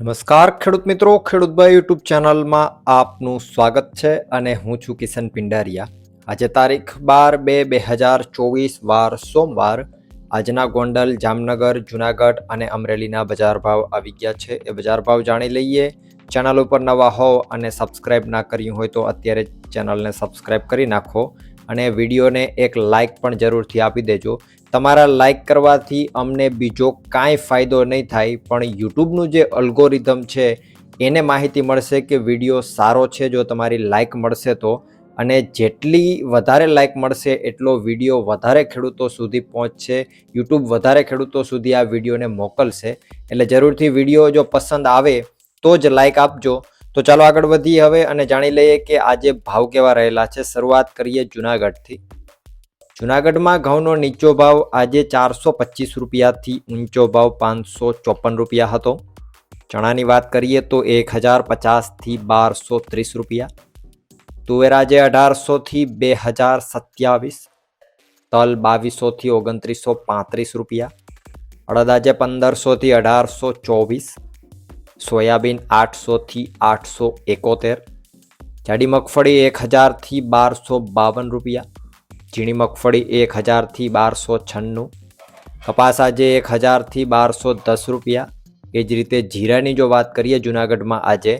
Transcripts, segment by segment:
નમસ્કાર, ખેડૂત મિત્રો. ખેડૂતભાઈ યુટ્યુબ ચેનલમાં આપનું સ્વાગત છે અને હું છું કિશન પિંડારિયા. આજે તારીખ બાર બે બે હજાર ચોવીસ, વાર સોમવાર, આજના ગોંડલ, જામનગર, જુનાગઢ અને અમરેલીના બજાર ભાવ આવી ગયા છે. એ બજાર ભાવ જાણી લઈએ. ચેનલ ઉપર નવા હો અને સબસ્ક્રાઇબ ના કર્યું હોય તો અત્યારે ચેનલને સબસ્ક્રાઇબ કરી નાખો અને વિડીયોને એક લાઇક પણ જરૂરથી આપી દેજો. તમારા લાઇક કરવાથી અમને બીજો કાંઈ ફાયદો નહીં થાય, પણ યુટ્યુબનું જે અલ્ગોરિધમ છે, એને માહિતી મળશે કે વીડિયો સારો છે જો તમારી લાઇક મળશે તો. અને જેટલી વધારે લાઇક મળશે એટલો વીડિયો વધારે ખેડૂતો સુધી પહોંચશે, યુટ્યુબ વધારે ખેડૂતો સુધી આ વિડીયોને મોકલશે. એટલે જરૂરથી વીડિયો જો પસંદ આવે તો જ લાઇક આપજો. તો ચાલો આગળ વધીએ હવે અને જાણી લઈએ કે આજે ભાવ કેવા રહેલા છે, શરૂઆત કરીએ જુનાગઢથી. જુનાગઢમાં ઘઉંનો નીચો ભાવ આજે ચારસો પચીસ રૂપિયાથી ઊંચો ભાવ પાંચસો ચોપન રૂપિયા હતો. ચણાની વાત કરીએ તો એક હજાર પચાસથી બારસો ત્રીસ રૂપિયા. તુવેર આજે અઢારસોથી બે હજાર સત્યાવીસ. તલ બાવીસોથી ઓગણત્રીસો પાંત્રીસ રૂપિયા. અડદ આજે પંદરસોથી અઢારસો ચોવીસ. સોયાબીન આઠસોથી આઠસો એકોતેર. જાડી મગફળી એક હજારથી બારસો બાવન રૂપિયા. ઝીણી મગફળી એક હજારથી બારસો છન્નું. કપાસ આજે એક હજારથી બારસો દસ રૂપિયા. એ જ રીતે જીરાની જો વાત કરીએ જુનાગઢમાં આજે,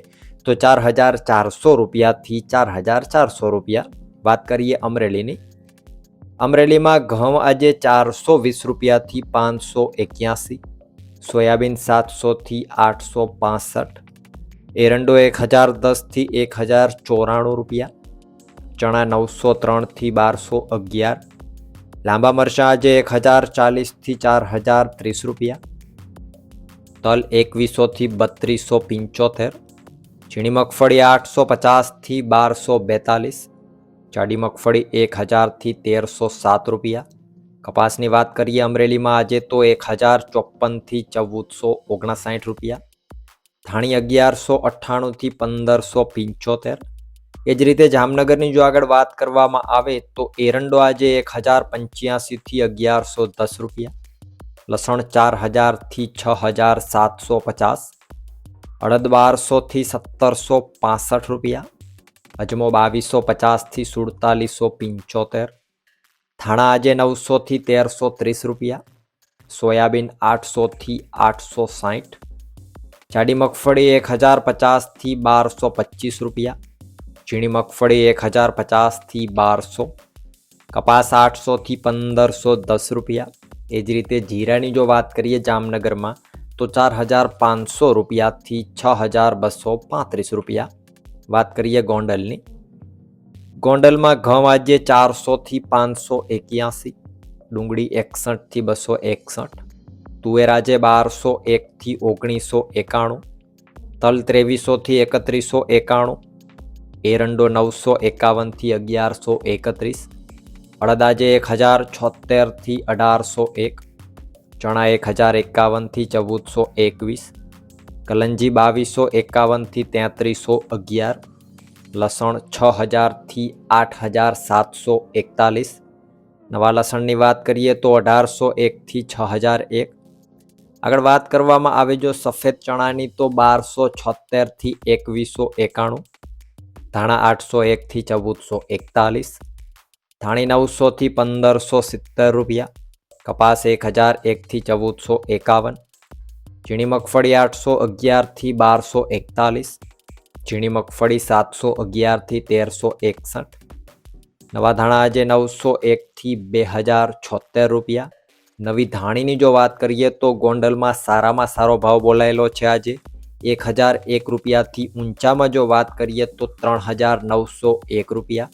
તો ચાર હજાર ચારસો રૂપિયાથી ચાર હજાર ચારસો રૂપિયા. વાત કરીએ અમરેલીની. અમરેલીમાં ઘઉં આજે ચારસો વીસ રૂપિયાથી પાંચસો એક્યાસી. સોયાબીન સાતસોથી આઠસો પાસઠ. એરંડો એક હજાર દસથી એક હજાર ચોરાણું રૂપિયા. ચણા નવસો ત્રણથી બારસો અગિયાર. લાંબા મરચાં આજે એક હજાર ચાલીસથી ચાર હજાર ત્રીસ રૂપિયા. તલ એકવીસોથી બત્રીસો પંચોતેર. ઝીણી મગફળી આઠસો પચાસથી બારસો બેતાલીસ. જાડી મગફળી એક હજારથી તેરસો સાત રૂપિયા. કપાસની વાત કરીએ અમરેલીમાં આજે તો એક હજાર ચોપનથી ચૌદસો ઓગણસાઠ રૂપિયા. ધાણી અગિયારસો અઠ્ઠાણુંથી પંદરસો પંચોતેર. એ જ રીતે જામનગરની જો આગળ વાત કરવામાં આવે તો એરંડો આજે એક હજાર પંચ્યાસીથી અગિયારસો દસ રૂપિયા, લસણ ચાર હજારથી છ હજાર સાતસો પચાસ, અડદ બારસોથી સત્તરસો પાસઠ રૂપિયા, અજમો બાવીસો પચાસથી સુડતાલીસો પંચોતેર, ધાણા આજે નવસોથી તેરસો ત્રીસ રૂપિયા, સોયાબીન આઠસોથી આઠસો સાઠ, જાડી મગફળી એક હજાર પચાસથી બારસો પચીસ રૂપિયા ઝીણી મગફળી એક હજાર પચાસથી બારસો, કપાસ આઠસોથી પંદરસો દસ રૂપિયા. એ જ રીતે જીરાની જો વાત કરીએ જામનગરમાં, તો ચાર હજાર પાંચસો રૂપિયાથી છ હજાર બસો પાંત્રીસ રૂપિયા. વાત કરીએ ગોંડલની. ગોંડલમાં ઘઉં આજે ચારસોથી પાંચસો એક્યાસી, ડુંગળી એકસઠથી બસો એકસઠ, તુવેર આજે બારસો એકથી ઓગણીસો એકાણું, તલ ત્રેવીસોથી એકત્રીસો એકાણું એરંડો નવસો એકાવનથી અગિયારસો એકત્રીસ, અડદાજે એક હજાર છોતેરથી અઢારસો એક, ચણા એક હજાર એકાવનથી ચૌદસો એકવીસ, કલંજી બાવીસો એકાવનથી તેત્રીસો અગિયાર, લસણ છ હજારથી આઠ હજાર સાતસો એકતાલીસ, નવા લસણની વાત કરીએ તો અઢારસો એકથી છ હજાર એક. આગળ વાત કરવામાં આવે જો સફેદ ચણાની તો બારસો છોતેરથી એકવીસો એકાણું ધાણા આઠસો એકથી ચૌદસો એકતાલીસ, ધાણી નવસોથી પંદરસો સિત્તેર રૂપિયા, કપાસ એક હજાર એકથી ચૌદસો એકાવન, ઝીણી મગફળી આઠસો અગિયારથી બારસો એકતાલીસ, ઝીણી મગફળી સાતસો અગિયારથી તેરસો એકસઠ, નવા ધાણા આજે નવસો એકથી બે હજાર છોતેર રૂપિયા. નવી ધાણીની જો વાત કરીએ તો ગોંડલમાં સારામાં સારો ભાવ બોલાયેલો છે આજે. એક હજાર એક રૂપિયાથી ઊંચામાં જો વાત કરીએ તો ત્રણ હજાર નવસો એક રૂપિયા.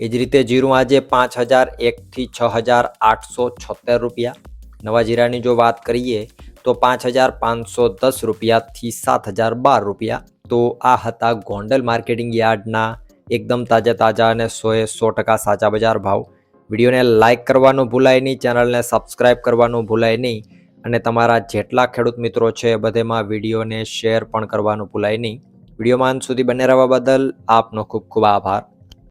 એ જ રીતે જીરું આજે પાંચ હજાર એકથી છ હજાર આઠસો છોતેર રૂપિયા. નવા જીરાની જો વાત કરીએ તો પાંચ હજાર પાંચસો દસ રૂપિયાથી સાત હજાર બાર રૂપિયા. તો આ હતા ગોંડલ માર્કેટિંગ યાર્ડના એકદમ તાજા તાજા અને સોએ સો ટકા સાચા બજાર ભાવ. વિડીયોને લાઇક કરવાનું ભૂલાય નહીં, ચેનલને સબસ્ક્રાઇબ કરવાનું ભૂલાય નહીં. અને તમારા જેટલા ખેડૂત મિત્રો છે બધેમાં વિડીયોને શેર પણ કરવાનું ભૂલાય નહીં. વિડીયોમાં અંત સુધી બને રહેવા બદલ આપનો ખૂબ ખૂબ આભાર.